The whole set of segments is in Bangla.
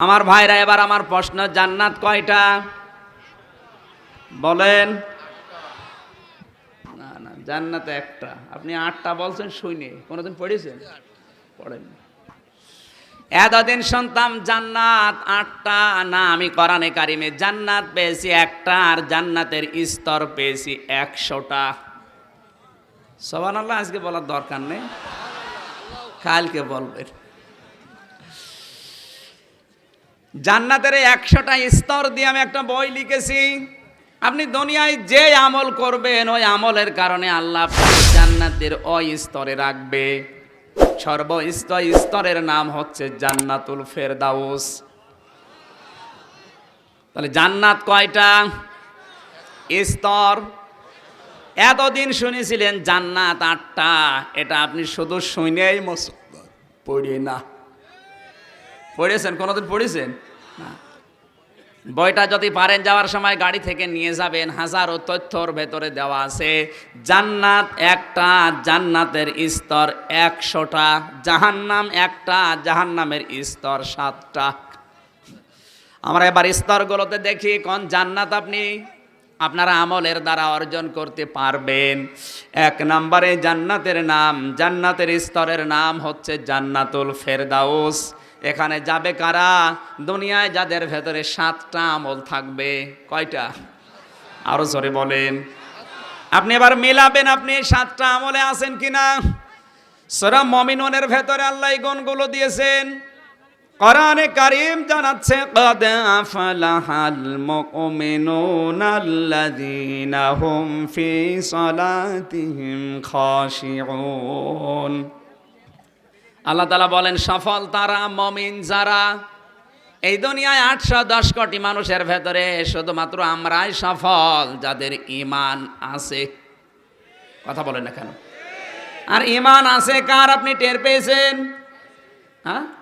আমার ভাইরা, এবার আমার প্রশ্ন, জান্নাত কয়টা? বলেন। না না, জান্নাত একটা। আপনি আটটা বলছেন শুনে কোনোদিন পড়েছেন? পড়েন এতদিন শুনতাম, জান্নাত আটটা। না, আমি কোরআনে কারিমে জান্নাত পেয়েছি একটা, আর জান্নাতের স্তর পেয়েছি একশোটা। সবান আজকে বলার দরকার নেই। কালকে বলবেন। জান্নাতের একশোটা স্তর দিয়ে আমি একটা বই লিখেছি। আপনি দুনিয়ায় যে আমল করবেন, ওই আমলের কারণে আল্লাহ জান্নাতের ওই স্তরে রাখবে। সর্বস্ত স্তরের নাম হচ্ছে জান্নাতুল ফেরদাউস। তাহলে জান্নাত কয়টা? স্তর। এতদিন শুনেছিলেন জান্নাত আটটা, এটা আপনি শুধু শুনেই মুসলমান পড়ি না। পড়েছেন? কোনোদিন পড়েছেন? বইটা যদি পারেন, যাওয়ার সময় গাড়ি থেকে নিয়ে যাবেন। হাজারো তথ্যর ভেতরে দেওয়া আছে। জান্নাত একটা, জান্নাতের স্তর একশোটা, জাহান্নাম একটা, জাহান্নামের স্তর সাতটা। আমরা এবার স্তরগুলোতে দেখি, কোন জান্নাত আপনি? আপনারা আমলের দ্বারা অর্জন করতে পারবেন। এক নম্বরে জান্নাতের নাম, জান্নাতের স্তরের নাম হচ্ছে জান্নাতুল ফেরদাউস। এখানে যাবে কারা? দুনিয়ায় যাদের ভেতরে সাতটা আমল থাকবে। কয়টা? আরও জোরে বলেন। আপনি এবার মেলাবেন, আপনি সাতটা আমলে আছেন কিনা? সরা মমিনের ভেতরে আল্লাহ গুণগুলো দিয়েছেন। কোরআনে কারিম জানাচ্ছে, কদ আফলাহাল মুমিনুন আল্লাযীনা হুম ফি সালাতিহিম খাশিউন। আল্লাহ তাআলা বলেন, সফল তারা মমিন যারা এই দুনিয়ায় আটশো দশ কোটি মানুষের ভেতরে শুধুমাত্র আমরাই সফল, যাদের ইমান আছে। কথা বলেন না কেন? আর ইমান আছে কার আপনি টের পেয়েছেন? হ্যাঁ?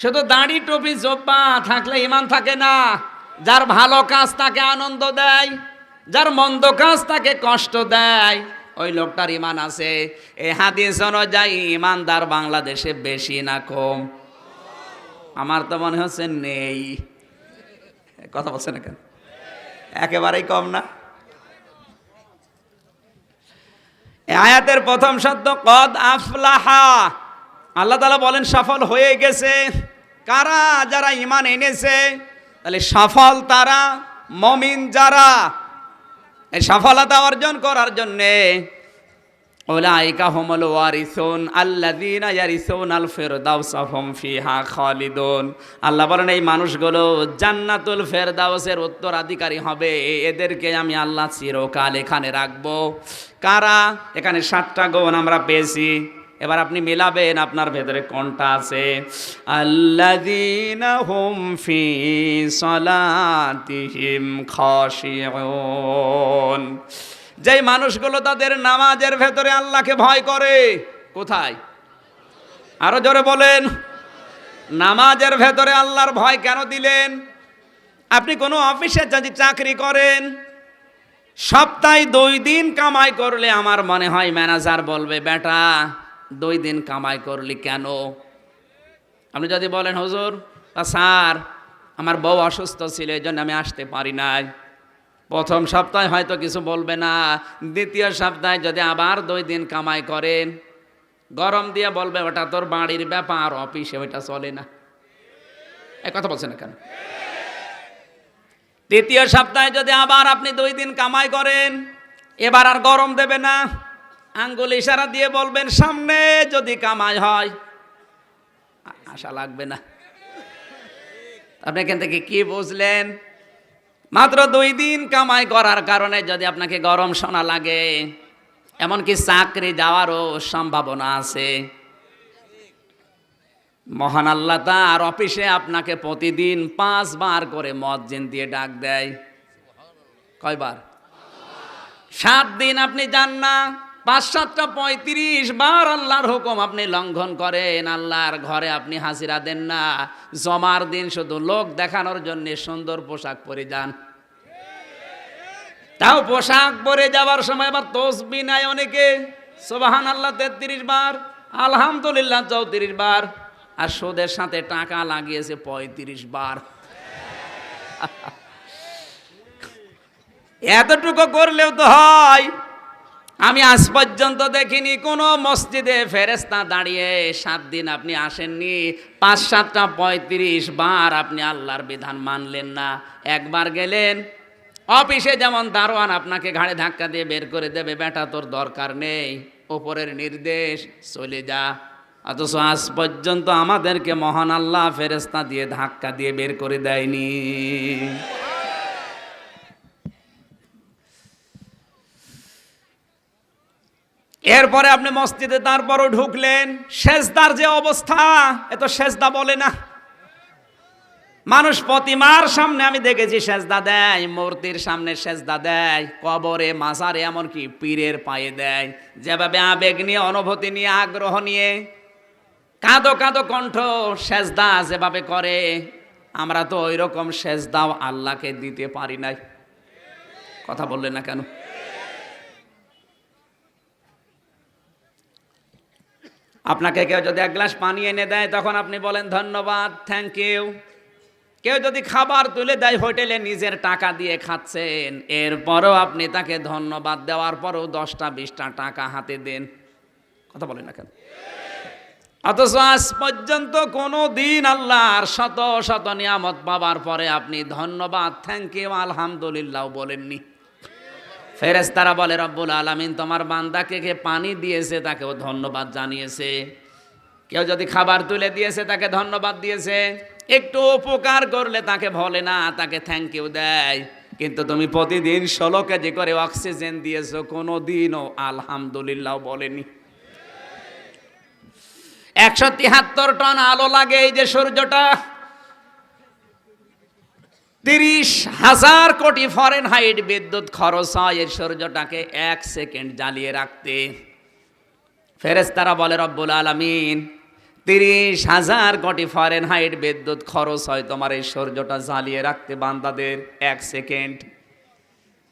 শুধু দাড়ি টুপি, জোব্বা থাকলে ইমান থাকে না। যার ভালো কাজ তাকে আনন্দ দেয়, যার মন্দ কাজ তাকে কষ্ট দেয়। ওই লোকটার ইমান আছে। এ হাদিস অনুযায়ী ইমানদার বাংলাদেশে বেশি না কম। আমার তো মনে হচ্ছে নেই। কথা বলছে না কেন? একেবারেই কম না। আয়াতের প্রথম শব্দ, কদ আফলাহা। আল্লাহ তালা বলেন, সফল হয়ে গেছে। কারা যারা ইমান এনেছে? তাহলে সফল তারা, মমিন যারা। এই সফলতা অর্জন করার জন্যে ওলাইকা হুমুল ওয়ারিসুন, আল্লাযীনা ইয়ারিসুন আল ফিরদাউসা হুম ফিহা খালিদুন। আল্লাহ বলেন, এই মানুষগুলো জান্নাতুল ফেরদাউসের উত্তরাধিকারী হবে। এদেরকে আমি আল্লাহ চিরকাল এখানে রাখব। কারা? এখানে সাতটা গুণ আমরা পেয়েছি। এবার আপনি মিলাবেন, আপনার ভেতরে কোনটা আছে? খাশিউন। যেই মানুষগুলো তাদের নামাজের ভেতরে আল্লাহকে ভয় করে, কোথায়? আরও জোরে বলেন, নামাজের ভেতরে আল্লাহর ভয় কেন দিলেন? আপনি কোনো অফিসে যদি চাকরি করেন, সপ্তাহে দুই দিন কামাই করলে আমার মনে হয় ম্যানেজার বলবে, বেটা দুই দিন কামাই করলি কেন? আপনি যদি বলেন, হুজুর তা স্যার, আমার বউ অসুস্থ ছিল এই জন্য আমি আসতে পারি নাই। প্রথম সপ্তাহে হয়তো কিছু বলবে না, দ্বিতীয় সপ্তাহে যদি আবার দুই দিন কামাই করেন, গরম দিয়ে বলবে, ওটা তোর বাড়ির ব্যাপার, অফিসে ওইটা চলে না। এ কথা বলছে না কেন? তৃতীয় সপ্তাহে যদি আবার আপনি দুই দিন কামাই করেন, এবার আর গরম দেবে না। আঙ্গুল ইশারা দিয়ে বলবেন, সামনে যদি কামাই হয়। আশা লাগবে না। আপনি এখান থেকে কি বুঝলেন? মাত্র দুই দিন কামাই করার কারণে যদি আপনাকে গরম শোনা লাগে, এমনকি চাকরি যাওয়ারও সম্ভাবনা আছে। মহান আল্লাহ তার অফিসে আপনাকে প্রতিদিন পাঁচবার করে মসজিদ দিয়ে ডাক দেয়। কয়বার? সাত দিন আপনি যান না। পাঁচ সাতটা পঁয়ত্রিশ বার আল্লাহর হুকুম আপনি লঙ্ঘন করেন, আল্লাহর ঘরে আপনি হাজিরা দেন না। জমার দিন শুধু লোক দেখানোর জন্য সুন্দর পোশাক পরে যান। তাও পোশাক পরে যাওয়ার সময় আবার তসবি নেয় অনেকে। সোবাহান আল্লাহ তেত্রিশ বার, আলহামদুলিল্লাহ, চৌত্রিশ বার। আর সুদের সাথে টাকা লাগিয়েছে পঁয়ত্রিশ বার। এতটুকু করলেও তো হয়। আমি আজ পর্যন্ত দেখিনি কোনো মসজিদে ফেরেস্তা দাঁড়িয়ে সাত দিন আপনি আসেননি, পাঁচ সাতটা পঁয়ত্রিশ বার আপনি আল্লাহর বিধান মানলেন না। একবার গেলেন, অফিসে যেমন দারোয়ান আপনাকে ঘাড়ে ধাক্কা দিয়ে বের করে দেবে, বেটা, তোর দরকার নেই, ওপরের নির্দেশ, চলে যা। অথচ আজ পর্যন্ত আমাদেরকে মহান আল্লাহ ফেরেস্তা দিয়ে ধাক্কা দিয়ে বের করে দেয়নি। এরপরে আপনি মসজিদে তারপরও ঢুকলেন। শেষদার যে অবস্থা, এ তো শেষদা বলে না। মানুষ প্রতিমার সামনে, আমি দেখেছি সেজদা দেয়, মূর্তির সামনে সেজদা দেয়, কবরে, মাজারে, এমনকি পীরের পায়ে দেয়। যেভাবে আবেগ নিয়ে, অনুভূতি নিয়ে, আগ্রহ নিয়ে, কাঁদো কাঁদো কণ্ঠ সেজদা যেভাবে করে, আমরা তো ওই রকম সেজদাও আল্লাহকে দিতে পারি নাই। কথা বললেন না কেন? আপনাকে কেউ যদি এক গ্লাস পানি এনে দেয়, তখন আপনি বলেন, ধন্যবাদ থ্যাংক ইউ কেউ যদি খাবার তুলে দেয়, হোটেলে নিজের টাকা দিয়ে খাচ্ছেন, এরপরও আপনি তাকে ধন্যবাদ দেওয়ার পরও দশটা, বিশটা টাকা হাতে দেন। কথা বলেন না কেন? অথচ আজ পর্যন্ত কোনো দিন আল্লাহর শত শত নিয়ামত পাবার পরে আপনি ধন্যবাদ থ্যাংক ইউ আলহামদুলিল্লাহ বলেননি। ফেরেস্তারা বলে, রব্বুল আলমিন, তোমার বান্দাকে কে পানি দিয়েছে, তাকেও ধন্যবাদ জানিয়েছে। কেউ যদি খাবার তুলে দিয়েছে, তাকে ধন্যবাদ দিয়েছে। একটু উপকার করলে তাকে বলে, না, তাকে থ্যাংক ইউ দেয়। কিন্তু তুমি প্রতিদিন ষোলো কেজি করে অক্সিজেন দিয়েছ কোনো দিনও আলহামদুলিল্লাহ বলেনি। একশো তিয়াত্তর টন আলো লাগে এই যে সূর্যটা। তিরিশ হাজার কোটি ফরেন হাইট বিদ্যুৎ খরচ হয় এই সূর্যটাকে এক সেকেন্ড জ্বালিয়ে রাখতে। ফেরেস্তারা বলে, রব্বুল আলমিন, তিরিশ হাজার কোটি ফরেন হাইট বিদ্যুৎ খরচ হয় তোমার এই সূর্যটা জ্বালিয়ে রাখতে বান্দাদের এক সেকেন্ড।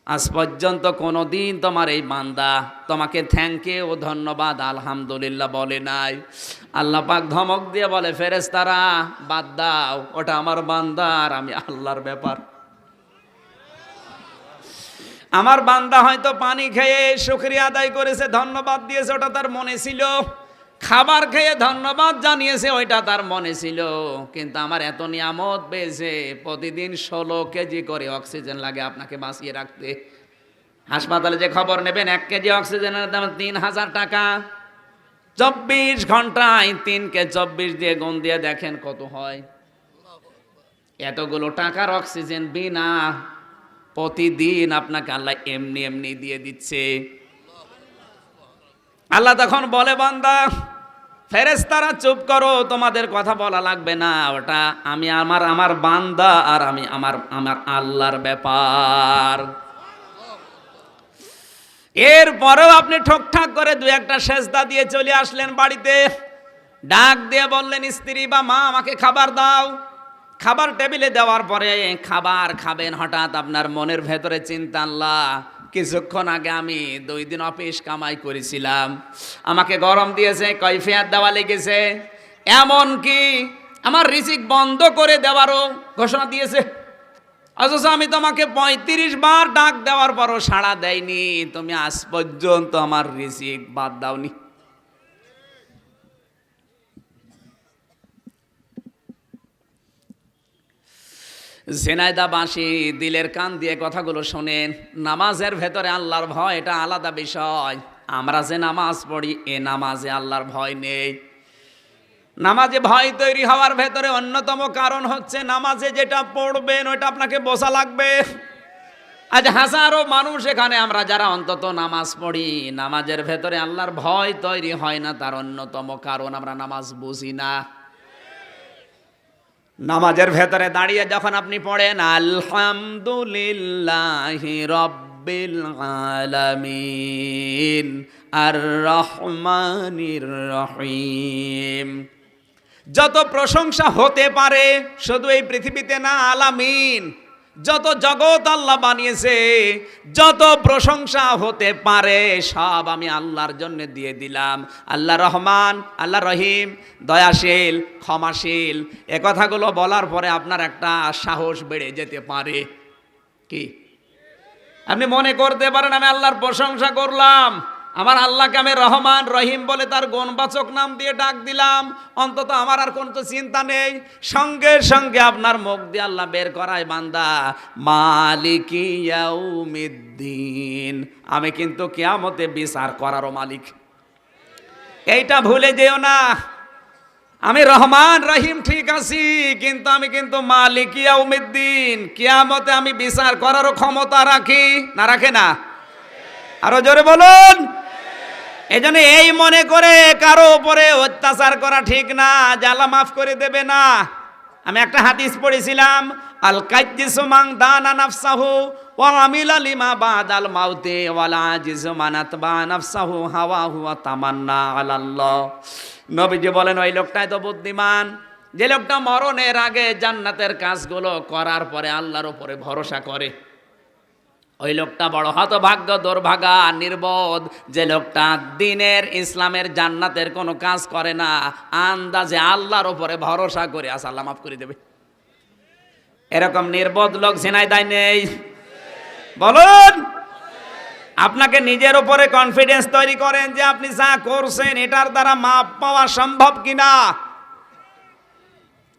আজ পর্যন্ত কোনো দিন তোমার এই বান্দা তোমাকে থ্যাংক ইউ ধন্যবাদ, আলহামদুলিল্লাহ বলে নাই। আল্লাহ পাক ধমক দিয়ে বলে ফেরেস্তারা বাদ দাও, ওটা আমার বান্দা আর আমি আল্লাহর ব্যাপার। আমার বান্দা হয়তো পানি খেয়ে শুক্রিয়া আদায় করেছে, ধন্যবাদ দিয়েছে, ওটা তার মনে ছিল। খাবার খেয়ে ধন্যবাদ জানিয়েছে, ওইটা তার মনে ছিল। কিন্তু আমার এত নিয়ামত পেয়েছে প্রতিদিন ষোলো কেজি করে অক্সিজেন লাগে আপনাকে বাঁচিয়ে রাখতে। হাসপাতালে যে খবর নেবেন, এক কেজি অক্সিজেনের দাম তিন হাজার টাকা। চব্বিশ ঘন্টায় তিনকে চব্বিশ দিয়ে গুণ দিয়ে দেখেন কত হয়। এতগুলো টাকার অক্সিজেন বিনা প্রতিদিন আপনাকে আল্লাহ এমনি এমনি দিয়ে দিচ্ছে। আল্লাহ তখন বলে, বান্দা ফেরেস্তারা চুপ করো, তোমাদের কথা বলা লাগবে না। ওটা আমি আমার আমার বান্দা আর আমি আমার আমার আল্লাহর ব্যাপার। এরপরেও আপনি ঠকঠাক করে দু একটা সেজদা দিয়ে চলে আসলেন বাড়িতে। ডাক দিয়ে বললেন, স্ত্রী বা মা, আমাকে খাবার দাও। খাবার টেবিলে দেওয়ার পরে খাবার খাবেন হঠাৎ আপনার মনের ভেতরে চিন্তা আল্লাহ। কিছুক্ষণ আগে আমি দুই দিন অফিস কামাই করেছিলাম। আমাকে গরম দিয়েছে, কৈফিয়াত দেওয়া লেগেছে। এমন কি আমার রিসিক বন্ধ করে দেওয়ারও ঘোষণা দিয়েছে। অথচ আমি তোমাকে পঁয়ত্রিশ বার ডাক দেওয়ার পরও সাড়া দেয়নি। তুমি আজ পর্যন্ত আমার রিসিক বাদ দাওনি। জেনায়দা বাঁশি দিলের কান দিয়ে কথাগুলো শোনেন, নামাজের ভেতরে আল্লাহর ভয়, এটা আলাদা বিষয়। আমরা যে নামাজ পড়ি, এ নামাজে আল্লাহর ভয় নেই। নামাজে ভয় তৈরি হওয়ার ভেতরে অন্যতম কারণ হচ্ছে নামাজে যেটা পড়বেন, ওইটা আপনাকে বোঝা লাগবে। আজ হাজারো মানুষ এখানে, আমরা যারা অন্তত নামাজ পড়ি, নামাজের ভেতরে আল্লাহর ভয় তৈরি হয় না, তার অন্যতম কারণ আমরা নামাজ বুঝি না। নামাজের ভেতরে দাঁড়িয়ে যখন আপনি পড়েন, আলহামদুলিল্লাহ রব্বিল আলামিন আর রহমানির রহিম। যত প্রশংসা হতে পারে, শুধু এই পৃথিবীতে না আলামিন যত জগৎ আল্লাহ বানিয়েছে, যত প্রশংসা হতে পারে, সব আমি আল্লাহর জন্য দিয়ে দিলাম। আল্লাহ রহমান, আল্লাহ রহিম, দয়াশীল, ক্ষমাশীল, এ কথাগুলো বলার পরে আপনার একটা সাহস বেড়ে যেতে পারে। কি? আপনি মনে করতে পারেন, আমি আল্লাহর প্রশংসা করলাম। আমার আমি রহমান, রহিম বলে তার গণবাচক নাম দিয়ে ডাক দিলাম। অন্তত আমার আর কোনো চিন্তা নেই। সঙ্গে সঙ্গে আপনার মুখ দিয়ে আল্লাহ বের করায়, বান্দা। মালিকি ইয়াউমিদ্দিন। আমি কিন্তু কিয়ামতে বিচার করারও মালিক। এইটা ভুলে যেও না। আমি রহমান, রহিম ঠিক আছি, কিন্তু আমি কিন্তু মালিক ইয়াউমিদ্দিন। কিয়ামতে আমি বিচার করারও ক্ষমতা রাখি। না রাখে না? আরও জোরে বলুন। এই জন্য এই মনে করে কারও উপরে অত্যাচার করা ঠিক না, জ্বালা মাফ করে দেবে না। আমি একটা হাদিস পড়েছিলাম আল কাজ্জিসু মান দানা নাফসাহু ওয়া আমিলা লিমা বাদাল মাউতে ওয়ালা আজিজু মানাত বা নাফসাহু হাওয়া হুয়া তামান্না আলাল্লাহ। নবীজি বলেন, ওই লোকটাই তো বুদ্ধিমান। যে লোকটা মরণের আগে জান্নাতের কাজগুলো করার পরে আল্লাহর উপরে ভরসা করে। ওই লোকটা বড় হতভাগ্য, দুর্ভাগা, নির্বোধ। যে লোকটা দিনের ইসলামের জান্নাতের কোনো কাজ করে না, আন্দাজে আল্লাহর উপরে ভরসা করে আস, আল্লাহ মাফ করে দেবে। এরকম নির্বোধ লোক ঝিনাই দায় নেই। বলুন, আপনাকে নিজের উপরে কনফিডেন্স তৈরি করেন যে আপনি যা করছেন, এটার দ্বারা মাপ পাওয়া সম্ভব কিনা?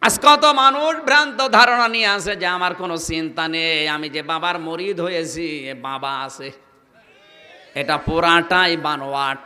আজ কত মানুষ ভ্রান্ত ধারণা নিয়ে আসে যে আমার কোনো চিন্তা নেই, আমি যে বাবার মরিদ হয়েছি বাবা আছে। এটা পুরাটাই বানোয়াট।